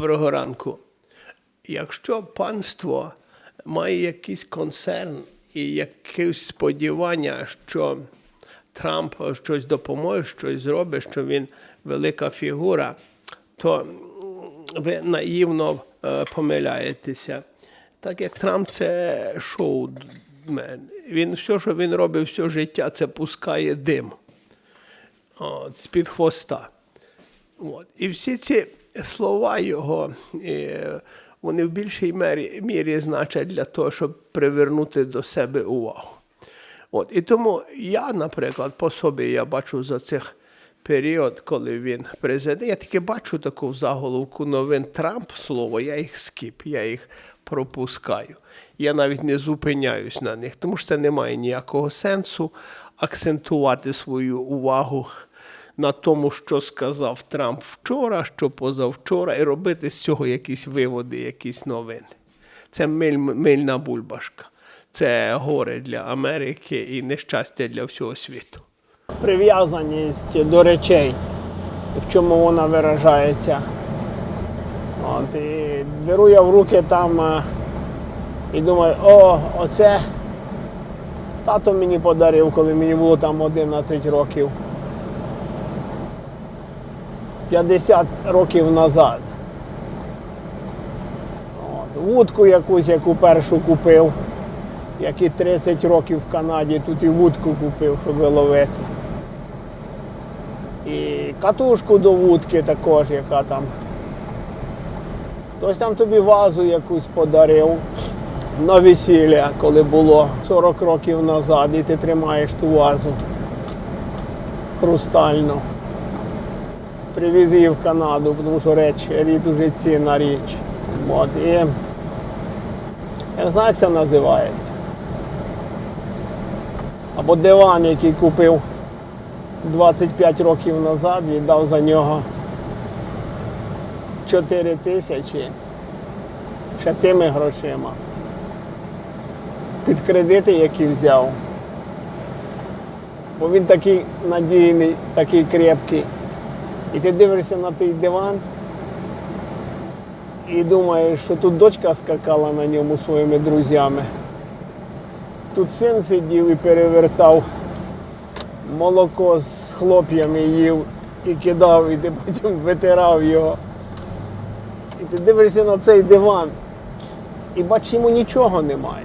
Доброго ранку. Якщо панство має якийсь концерн і якесь сподівання, що Трамп щось допоможе, щось зробить, що він велика фігура, то ви наївно е, помиляєтеся. Так як Трамп це шоумен. Він все, що він робить все життя, це пускає дим з-під хвоста. От. І всі ці слова його, е, вони в більшій мері, мірі значать для того, щоб привернути до себе увагу. От. І тому я, наприклад, по собі я бачу за цих період, коли він президент, я тільки бачу таку в заголовку новин Трамп слово, я їх скіп, я їх пропускаю. Я навіть не зупиняюсь на них, тому що це не має ніякого сенсу акцентувати свою увагу на тому, що сказав Трамп вчора, що позавчора, і робити з цього якісь виводи, якісь новини. Це миль, мильна бульбашка. Це горе для Америки і нещастя для всього світу. прив'язаність до речей, в чому вона виражається. От, і беру я в руки там е, і думаю, о, оце тато мені подарив, коли мені було там 11 років. 50 років назад. От, вудку якусь, яку першу купив, як і 30 років в Канаді, тут і вудку купив, щоб виловити. І катушку до вудки також, яка там. Хтось там тобі вазу якусь подарив на весілля, коли було 40 років назад, і ти тримаєш ту вазу хрустальну. Привіз її в Канаду, тому що реч, рід уже цінна річ. От, і я не знаю, як це називається. Або диван, який купив 25 років назад, віддав за нього 4 тисячі ще тими грошима. Під кредити, які взяв. Бо він такий надійний, такий крепкий. І ти дивишся на той диван і думаєш, що тут дочка скакала на ньому своїми друзями. Тут син сидів і перевертав молоко з хлоп'ями їв і кидав, і ти потім витирав його. І ти дивишся на цей диван і бачиш, йому нічого немає.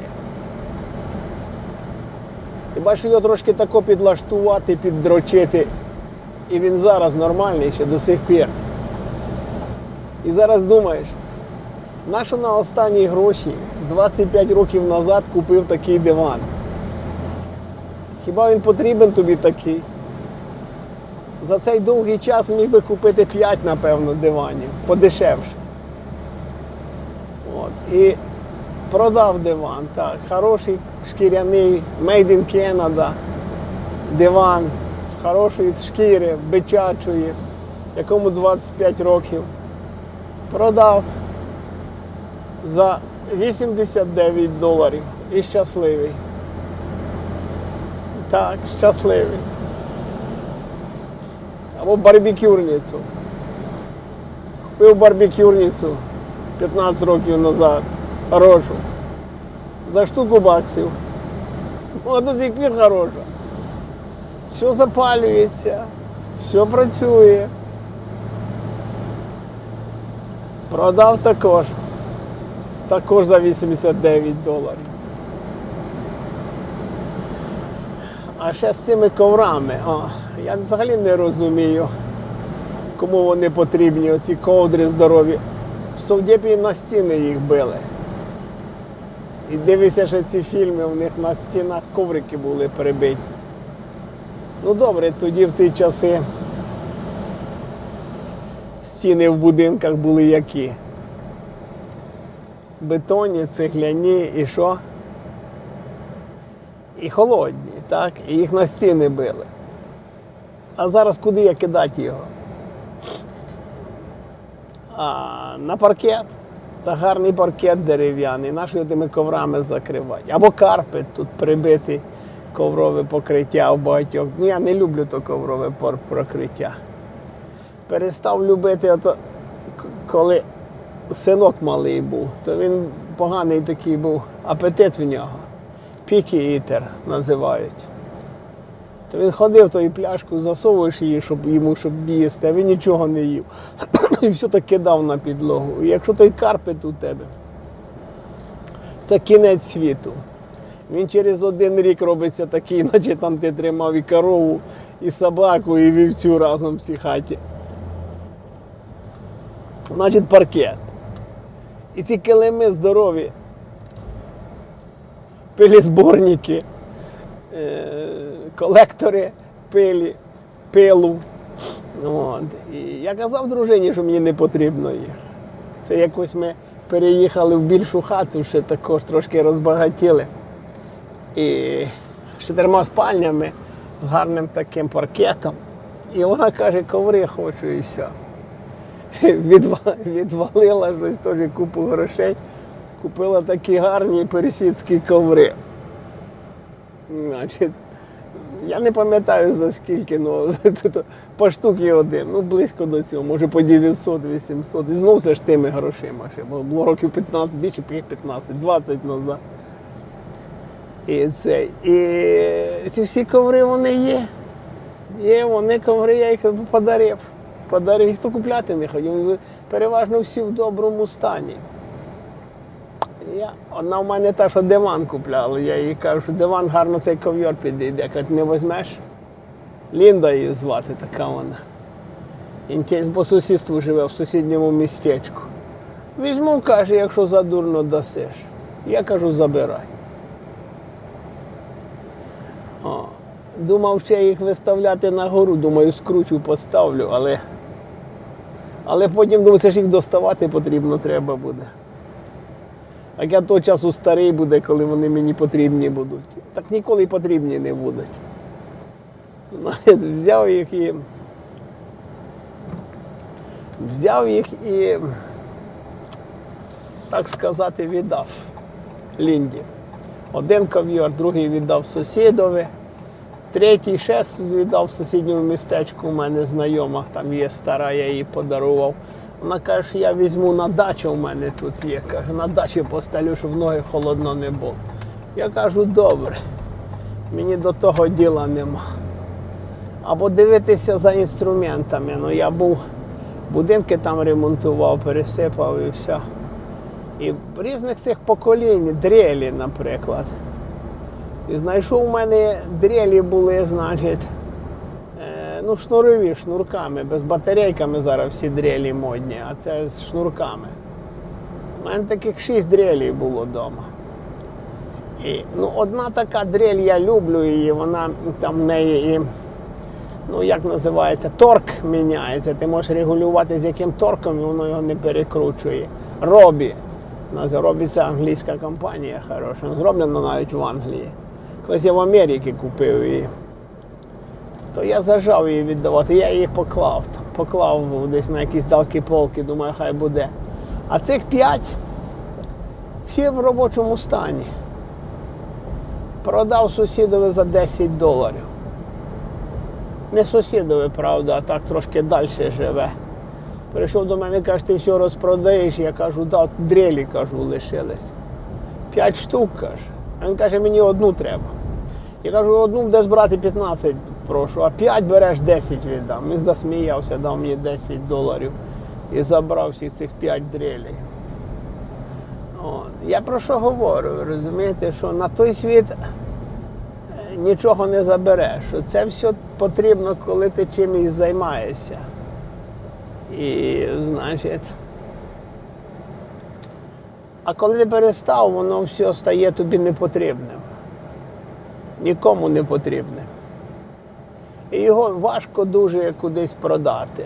Ти бачиш його трошки тако підлаштувати, піддрочити. І він зараз нормальний ще до сих пір. І зараз думаєш, нащо на останні гроші 25 років назад купив такий диван? Хіба він потрібен тобі такий? За цей довгий час міг би купити 5, напевно, диванів, подешевше. От. І продав диван. Так, хороший шкіряний Made in Canada диван з хорошої шкіри, бичачої, якому 25 років. Продав за 89 доларів і щасливий. Так, щасливий. Або барбекюрницю. Купив барбекюрницю 15 років назад. Хорошу. За штуку баксів. О, до сих пір хороша. Все запалюється, все працює. Продав також. Також за 89 доларів. А ще з цими коврами. О, я взагалі не розумію, кому вони потрібні, оці ковдри здорові. В Совдєпі на стіни їх били. І дивишся ще ці фільми, у них на стінах коврики були прибиті. Ну добре, тоді в ті часи стіни в будинках були які? Бетонні, цегляні і що? І холодні, так? І їх на стіни били. А зараз куди я кидати його? А, на паркет. Та гарний паркет дерев'яний, його тими коврами закривати. Або карпет тут прибитий коврове покриття в багатьох. Ну, я не люблю то коврове покриття. Перестав любити, ото, коли синок малий був, то він поганий такий був, апетит в нього. Пікі ітер називають. То він ходив, то і пляшку засовуєш її, щоб йому щоб їсти, а він нічого не їв. І все так кидав на підлогу. Якщо той карпет у тебе, це кінець світу. Він через один рік робиться такий, наче там ти тримав і корову, і собаку, і вівцю разом в цій хаті. Значить, паркет. І ці килими здорові, пилізборники, е, колектори пилі, пилу. От. І я казав дружині, що мені не потрібно їх. Це якось ми переїхали в більшу хату, ще також трошки розбагатіли. І з чотирма спальнями, з гарним таким паркетом. І вона каже, коври хочу і все. Відвалила щось теж купу грошей. Купила такі гарні персидські коври. Значить, я не пам'ятаю за скільки, ну по штуки один, ну близько до цього, може по 900-800. І знову це ж тими грошима ще, було років 15, більше 15, 20 назад. І, це, і ці всі коври вони є. Є, вони коври, я їх подарив. Подарив, їх то купляти не хотів. Переважно всі в доброму стані. Я, одна в мене та, що диван купляла. Я їй кажу, диван гарно цей ковйор підійде. Каже, не візьмеш. Лінда її звати, така вона. Інтель- По сусідству живе в сусідньому містечку. Візьму, каже, якщо задурно дасиш. Я кажу, забирай. Думав ще їх виставляти на гору, думаю, скручу, поставлю, але, але потім думаю, це ж їх доставати потрібно треба буде. А я того часу старий буде, коли вони мені потрібні будуть. Так ніколи потрібні не будуть. Знаєте, Взяв їх і. Взяв їх і, так сказати, віддав Лінді. Один ков'йор, другий віддав сусідові, третій ще віддав сусідньому містечку. У мене знайома, там є стара, я її подарував. Вона каже, що я візьму на дачу, у мене тут є. Каже, на дачі постелю, щоб ноги холодно не було. Я кажу, добре, мені до того діла нема. Або дивитися за інструментами. Ну, я був, будинки там ремонтував, пересипав і все. І різних цих поколінь, дрелі, наприклад. І знайшов у мене дрелі були, значить, е, ну, шнурові шнурками, без батарейками зараз всі дрелі модні, а це з шнурками. У мене таких шість дрелей було вдома. І, ну, одна така дрель, я люблю її, вона там в неї і, ну як називається, торк міняється. Ти можеш регулювати, з яким торком, і воно його не перекручує. Робі. Робі це англійська компанія хороша. Зроблено навіть в Англії. Колись я в Америці купив її. То я зажав її віддавати, я її поклав. Поклав десь на якісь далкі полки, думаю, хай буде. А цих п'ять всі в робочому стані. Продав сусідові за 10 доларів. Не сусідові, правда, а так трошки далі живе. Прийшов до мене, каже, ти все розпродаєш. Я кажу, да, дрелі кажу, лишились. П'ять штук каже. А він каже, мені одну треба. Я кажу, одну будеш брати 15, прошу, а 5 береш 10 віддам. Він засміявся, дав мені 10 доларів і забрав всіх цих 5 дрелей. От. Я про що говорю? Розумієте, що на той світ е, нічого не забереш. Це все потрібно, коли ти чимось займаєшся. І, значить. А коли ти перестав, воно все стає тобі непотрібним. Нікому не потрібне. І його важко дуже кудись продати.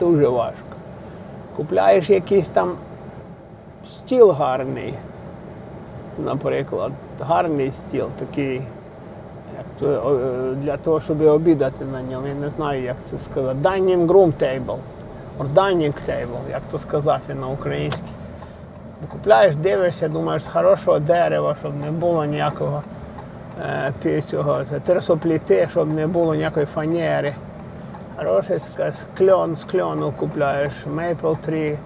Дуже важко. Купляєш якийсь там стіл гарний, наприклад, гарний стіл, такий, як е, для того, щоб обідати на ньому. Я не знаю, як це сказати. Dining room table. Or dining table, як то сказати на українській. Купляєш, дивишся, думаєш, з хорошого дерева, щоб не було ніякого е, пі- цього, терсопліти, щоб не було ніякої фанери. Хороший кльон з кльону купляєш, maple tree,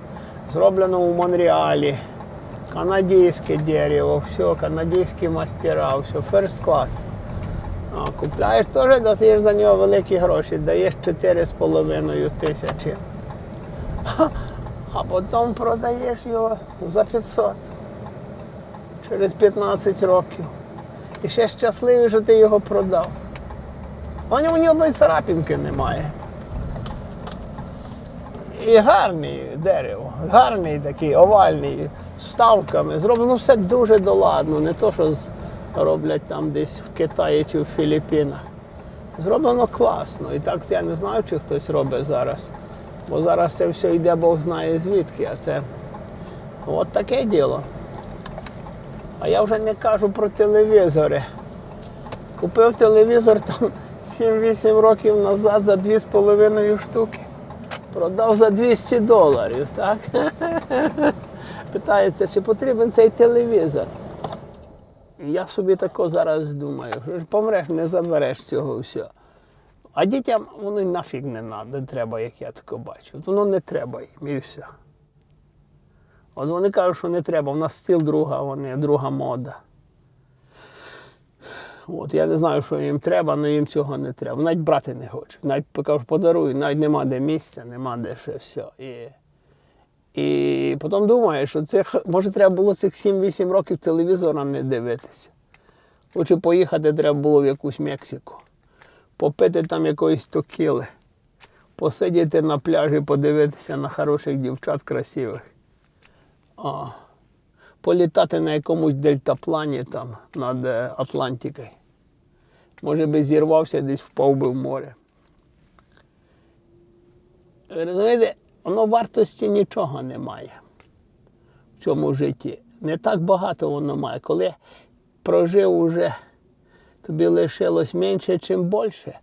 Зроблено у Монреалі. Канадське дерево, все, канадські мастера, все, first class. А, купляєш теж, даєш за нього великі гроші, даєш 4,5 тисячі. А потім продаєш його за 500 через 15 років. І ще щасливий, що ти його продав. А в ньому ні одної царапінки немає. І гарний дерево, гарний такий, овальний, з вставками. Зроблено все дуже доладно, не то, що роблять там десь в Китаї чи в Філіппінах. Зроблено класно. І так я не знаю, чи хтось робить зараз. Бо зараз це все йде, Бог знає звідки. А це от таке діло. А я вже не кажу про телевізори. Купив телевізор там 7-8 років назад за 2,5 штуки. Продав за 200 доларів, так? Питається, чи потрібен цей телевізор. Я собі тако зараз думаю, що помреш, не забереш цього всього. А дітям воно нафіг не треба, як я тако бачу. Воно не треба їм і все. От вони кажуть, що не треба, у нас стил друга, вони друга мода. От, я не знаю, що їм треба, але їм цього не треба. Навіть брати не хочуть. Навіть кажу, подарую, навіть нема де місця, нема де ще все. І, і потім думаю, що це може треба було цих 7-8 років телевізора не дивитися. Лучше поїхати треба було в якусь Мексику, попити там якоїсь токіли, посидіти на пляжі, подивитися на хороших дівчат красивих. А, політати на якомусь дельтаплані там над е, Атлантикою. Може би зірвався, десь впав би в море. Розумієте, воно вартості нічого не має в цьому житті. Не так багато воно має. Коли прожив уже, тобі лишилось менше, чим більше,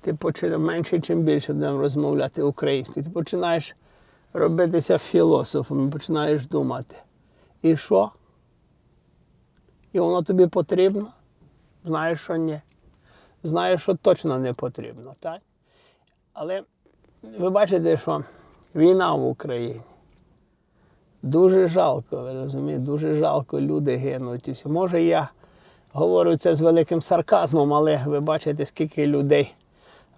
ти починаєш менше, чим більше будемо розмовляти українською. Ти починаєш робитися філософом, починаєш думати. І що? І воно тобі потрібно? Знаєш, що ні. Знаєш, що точно не потрібно, так? Але ви бачите, що війна в Україні. Дуже жалко, ви розумієте, дуже жалко, люди гинуть. і все. Може, я говорю це з великим сарказмом, але ви бачите, скільки людей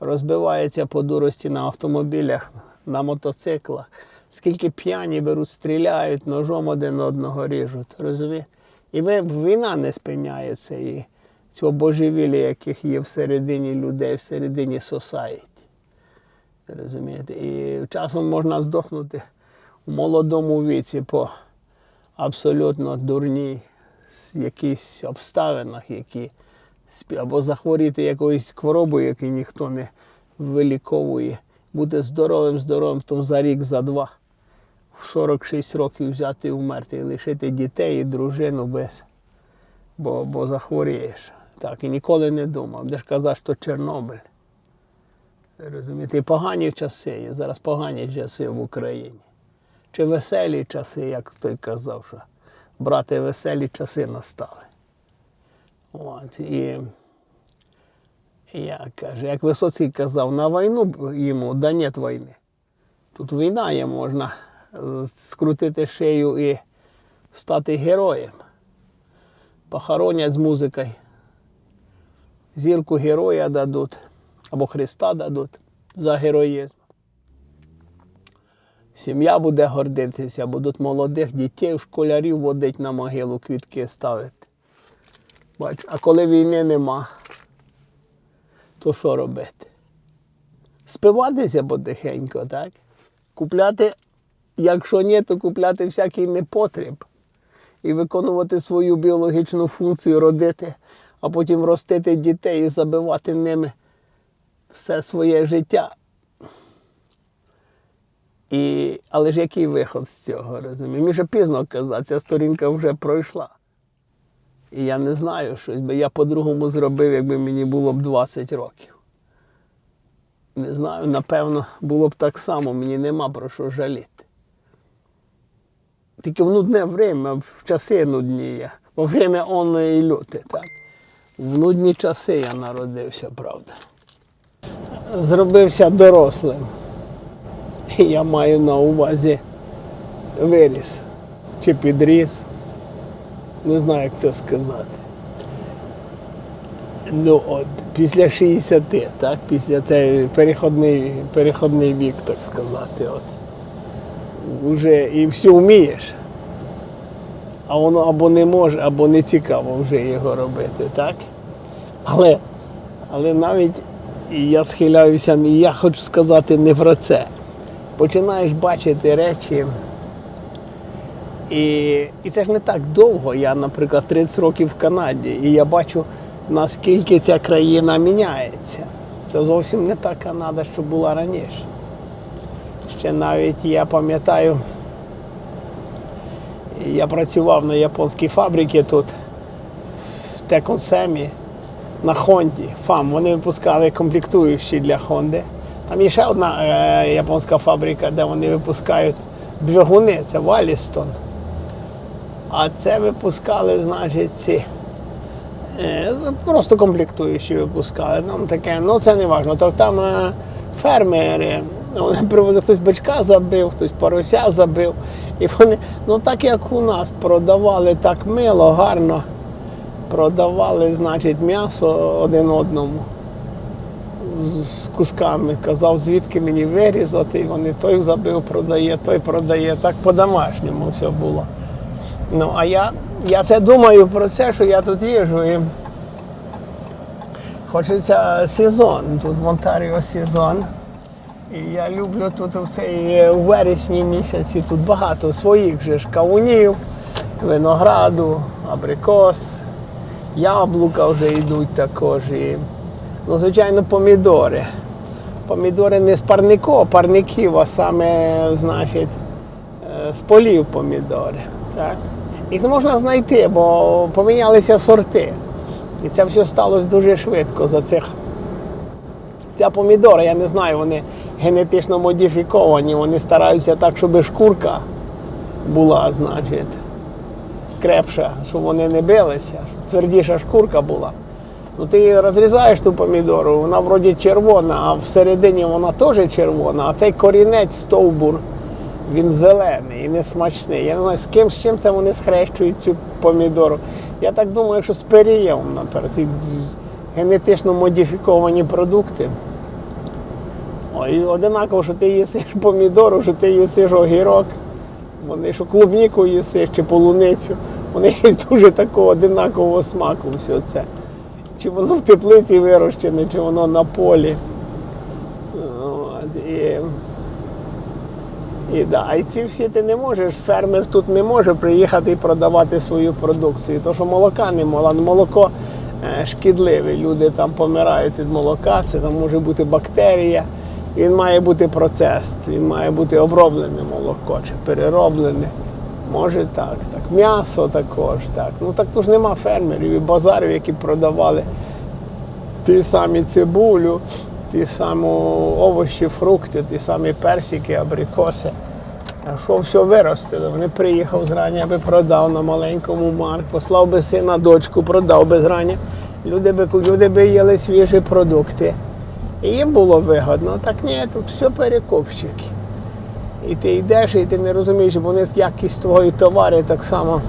розбивається по дурості на автомобілях, на мотоциклах, скільки п'яні беруть, стріляють, ножом один одного ріжуть. Розумієте? І війна не спиняється і цього божевілля, яких є всередині людей, всередині society. Розумієте? І часом можна здохнути у молодому віці по абсолютно дурній якісь обставинах, які або захворіти якоюсь хворобою, яку ніхто не виліковує, бути здоровим, здоровим, то за рік, за два, в 46 років взяти і вмерти, і лишити дітей і дружину без, бо, бо захворієш. Так, і ніколи не думав. Де ж казав, що Чорнобиль. Розумієте, і погані часи є. Зараз погані часи в Україні. Чи веселі часи, як той казав, що брати веселі часи настали. От, і я кажу, як Висоцький казав, на війну йому да нет війни. Тут війна є, можна е, скрутити шию і стати героєм. Похоронять з музикою. Зірку героя дадуть або Христа дадуть за героїзм. Сім'я буде гордитися, будуть молодих дітей, школярів водить на могилу, квітки ставити. Бач, а коли війни нема, то що робити? Спиватися потихеньку, так? Купляти, якщо ні, то купляти всякий непотріб і виконувати свою біологічну функцію, родити, а потім ростити дітей і забивати ними все своє життя. І, але ж який виход з цього, розумієш? Мені вже пізно казати, ця сторінка вже пройшла. І я не знаю, щось би я по-другому зробив, якби мені було б 20 років. Не знаю, напевно, було б так само, мені нема про що жаліти. Тільки в нудне время, в часи нудні я. Во время онної люти, так. В нудні часи я народився, правда. Зробився дорослим. Я маю на увазі виріс чи підріс. Не знаю, як це сказати. Ну от, після 60, так, після цей переходний, переходний вік, так сказати. От. Уже і все вмієш. А воно або не може, або не цікаво вже його робити, так? Але, але навіть я схиляюся, я хочу сказати не про це. Починаєш бачити речі. І, і це ж не так довго. Я, наприклад, 30 років в Канаді, і я бачу, наскільки ця країна міняється. Це зовсім не та Канада, що була раніше. Ще навіть я пам'ятаю, я працював на японській фабриці тут, в Теконсемі, на Хонді. ФАМ. Вони випускали комплектуючі для Хонди. Там є ще одна е, японська фабрика, де вони випускають двигуни, це Валістон. А це випускали, значить, ці. е, Просто комплектуючі випускали. Нам таке, ну це не важливо. То там е, фермери, вони приводили, хтось бичка забив, хтось порося забив. І вони, ну так як у нас продавали так мило, гарно, продавали, значить, м'ясо один одному з- кусками. Казав, звідки мені вирізати, вони той забив, продає, той продає. Так по-домашньому все було. Ну, а я, я це думаю про це, що я тут їжджу і хочеться сезон. Тут в Онтаріо сезон. І я люблю тут в цей е, вересні місяці тут багато своїх же ж кавунів, винограду, абрикос, яблука вже йдуть також. І, ну, звичайно, помідори. Помідори не з парнику, парників, а саме, значить, е, з полів помідори. Так? Їх не можна знайти, бо помінялися сорти. І це все сталося дуже швидко за цих. Ця помідора, я не знаю, вони генетично модифіковані, вони стараються так, щоб шкурка була, значить, крепша, щоб вони не билися, щоб твердіша шкурка була. Ну ти розрізаєш ту помідору, вона вроді червона, а всередині вона теж червона, а цей корінець стовбур, він зелений і несмачний. Я не знаю, з ким з чим це вони схрещують цю помідору. Я так думаю, що з перієм, наприклад, ці генетично модифіковані продукти. Ой, одинаково, що ти їсиш помідору, що ти їсиш огірок, вони що клубніку їсиш чи полуницю, вони є дуже такого одинакового смаку все це. Чи воно в теплиці вирощене, чи воно на полі. І, і, да, і ці всі ти не можеш, фермер тут не може приїхати і продавати свою продукцію, тому що молока не мола, молоко е, шкідливе. Люди там помирають від молока, це там може бути бактерія. Він має бути процес, він має бути оброблене молоко чи перероблене. Може так, так. М'ясо також, так. Ну так то ж нема фермерів і базарів, які продавали ті самі цибулю, ті самі овочі, фрукти, ті самі персики, абрикоси. А що все виростили? Вони приїхав зрання, би продав на маленькому марк, послав би сина дочку, продав би зрання. Люди би, люди би їли свіжі продукти. І їм було вигодно. Так ні, тут все перекупщики. І ти йдеш, і ти не розумієш, бо вони якість твої товари так само.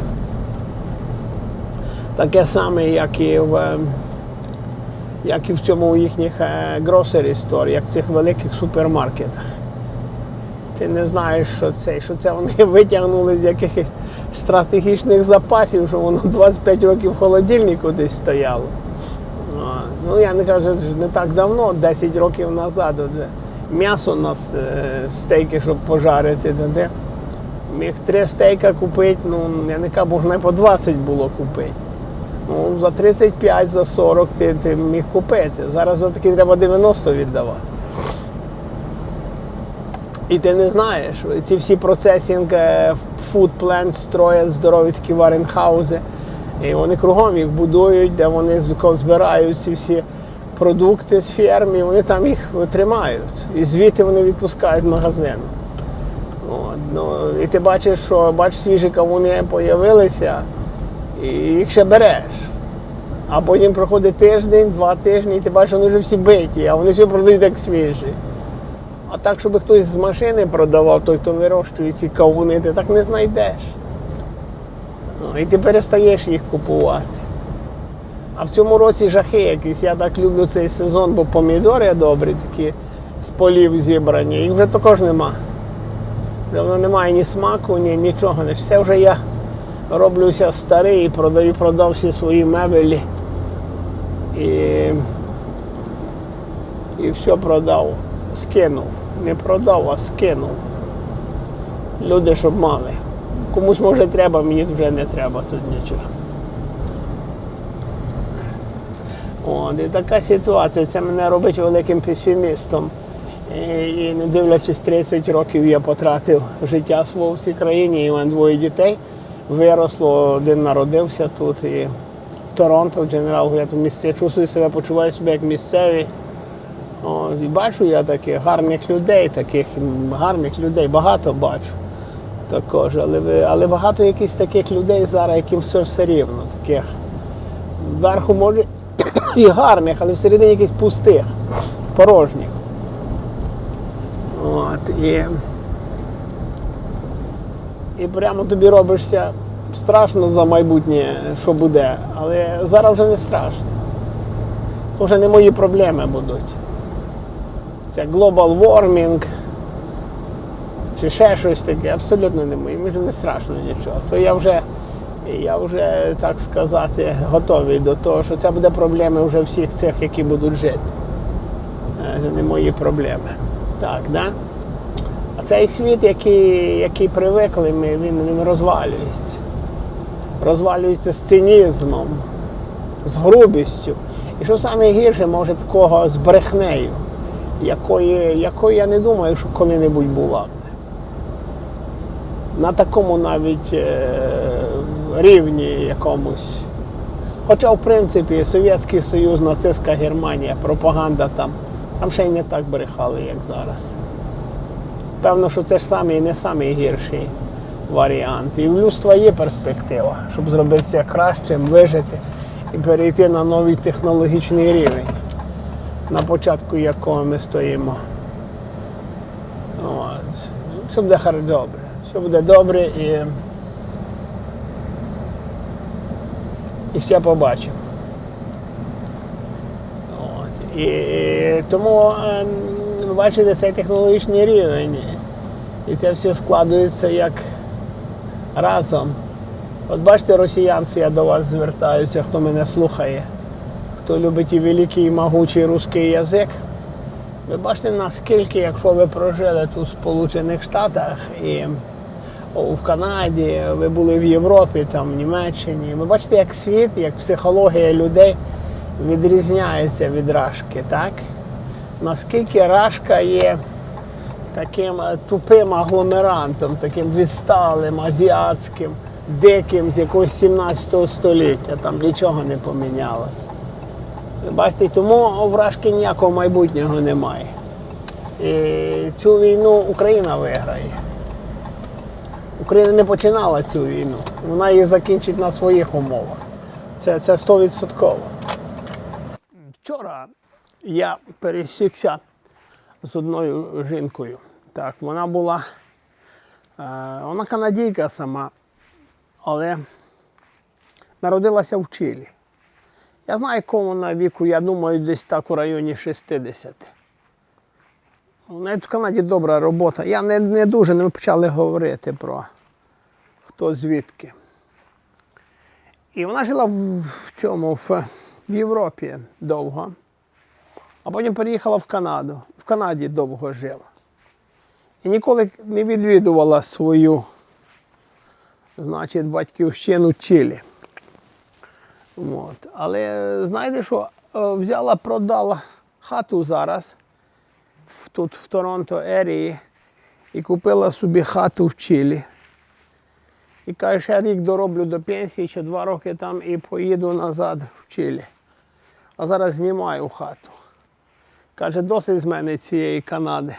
Таке саме, як і в, е, як і в цьому їхніх е, grocery store, як в цих великих супермаркетах. Ти не знаєш, що це, що це вони витягнули з якихось стратегічних запасів, що воно 25 років в холодильнику десь стояло. Ну, я не кажу, не так давно, 10 років назад, от, е, м'ясо на е, стейки, щоб пожарити, де- міг три стейка купити, ну, я не кажу, можна по 20 було купити. Ну, за 35, за 40 ти, ти міг купити. Зараз за такі треба 90 віддавати. І ти не знаєш, ці всі процесінг е, food plants строять здорові такі варенхаузи. І вони кругом їх будують, де вони збирають ці всі продукти з ферм, і вони там їх тримають. І звідти вони відпускають в магазин. От, ну, і ти бачиш, що бачиш, свіжі кавуни з'явилися, і їх ще береш. А потім проходить тиждень, два тижні, і ти бачиш, вони вже всі биті, а вони все продають як свіжі. А так, щоб хтось з машини продавав, той, хто вирощує ці кавуни, ти так не знайдеш. Ну, і ти перестаєш їх купувати. А в цьому році жахи якісь. Я так люблю цей сезон, бо помідори добрі, такі з полів зібрані. Їх вже також нема. Вже воно немає ні смаку, ні нічого. Це вже я роблюся старий і продаю, продав всі свої мебелі. І, і все продав. Скинув. Не продав, а скинув. Люди, щоб мали. Комусь може треба, мені вже не треба тут нічого. От, і така ситуація. Це мене робить великим песимістом. І, і не дивлячись 30 років, я потратив життя свого в цій країні, і мене двоє дітей. Виросло, один народився тут і в Торонто, в Дженерал, я тут місце чувствую себе, почуваю себе як місцевий. О, і бачу я таких гарних людей, таких гарних людей, багато бачу також. Але, але багато якихось таких людей зараз, яким все все рівно. Таких вверху може і гарних, але всередині якихось пустих, порожніх. От, і, і прямо тобі робишся страшно за майбутнє, що буде. Але зараз вже не страшно. То вже не мої проблеми будуть. Це global warming чи ще щось таке, абсолютно не мої. Мені вже не страшно нічого. То я вже, я вже, так сказати, готовий до того, що це буде проблеми вже всіх цих, які будуть жити. Це не мої проблеми. Так, да? Цей світ, який, який привикли ми, він, він розвалюється. Розвалюється з цинізмом, з грубістю. І що саме гірше, може, такого з брехнею, якої, якої я не думаю, що коли-небудь була. На такому навіть е, рівні якомусь. Хоча, в принципі, Совєтський Союз, нацистська Германія, пропаганда там, там ще й не так брехали, як зараз. Певно, що це ж самий не самий варіант. І в людства є перспектива, щоб зробитися кращим, вижити і перейти на новий технологічний рівень, на початку якого ми стоїмо. От. Все буде добре. Все буде добре і, і ще побачимо. І, і тому ем, ви бачите цей технологічний рівень. І це все складується як разом. От бачите, росіянці, я до вас звертаюся, хто мене слухає, хто любить і великий і могучий русський язик. Ви бачите, наскільки, якщо ви прожили тут в Сполучених Штатах і в Канаді, ви були в Європі, там, в Німеччині, ви бачите, як світ, як психологія людей відрізняється від рашки, так? Наскільки рашка є таким е, тупим агломерантом, таким відсталим, азіатським, диким з якогось 17 століття, там нічого не помінялося. Бачите, тому в Рашки ніякого майбутнього немає. І цю війну Україна виграє. Україна не починала цю війну. Вона її закінчить на своїх умовах. Це, це 100%. Вчора я пересікся з одною жінкою. Так, вона була, е, вона канадійка сама, але народилася в Чилі. Я знаю, якого вона віку, я думаю, десь так у районі 60. У неї в Канаді добра робота. Я не, не дуже не почали говорити про хто звідки. І вона жила в, в цьому, в, в Європі довго, а потім переїхала в Канаду. В Канаді довго жила. І ніколи не відвідувала свою, значить, батьківщину Чилі. От. Але знаєте що, Е, взяла, продала хату зараз тут в Торонто ерії і купила собі хату в Чилі. І каже, ще рік дороблю до пенсії, ще два роки там і поїду назад в Чилі. А зараз знімаю хату. Каже, досить з мене цієї Канади.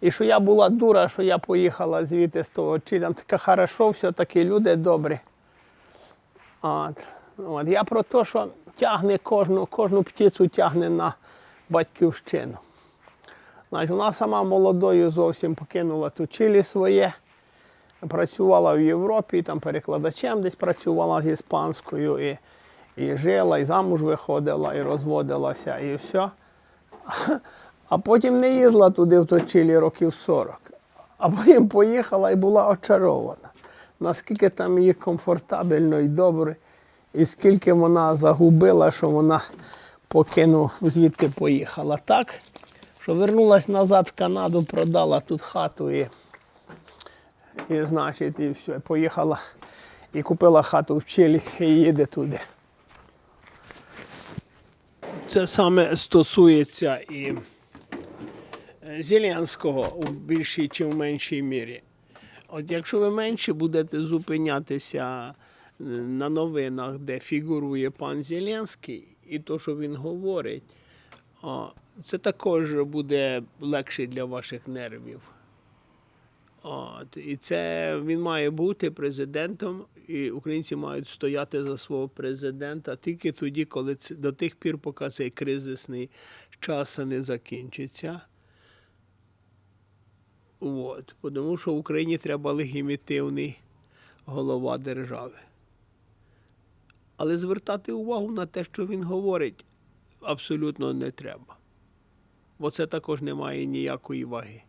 І що я була дура, що я поїхала звідти з того Чилі. Таке хорошо, все такі люди добрі. От. От. Я про те, що тягне кожну, кожну птицю тягне на батьківщину. Значить, вона сама молодою зовсім покинула тут Чилі своє. Працювала в Європі, там перекладачем десь працювала з іспанською і, і жила, і замуж виходила, і розводилася, і все. А потім не їздила туди в то Чилі років 40. А потім поїхала і була очарована. Наскільки там їй комфортабельно і добре, і скільки вона загубила, що вона покинув, звідти поїхала. Так, що вернулась назад в Канаду, продала тут хату і, і значить, і все, поїхала і купила хату в Чилі і їде туди. Це саме стосується і Зеленського у більшій чи в меншій мірі. От якщо ви менше будете зупинятися е, на новинах, де фігурує пан Зеленський, і то, що він говорить, це також буде легше для ваших нервів. От, і це він має бути президентом, і українці мають стояти за свого президента тільки тоді, коли це до тих пір, поки цей кризисний час не закінчиться. От, тому що Україні треба легімітивний голова держави. Але звертати увагу на те, що він говорить, абсолютно не треба. Бо це також не має ніякої ваги.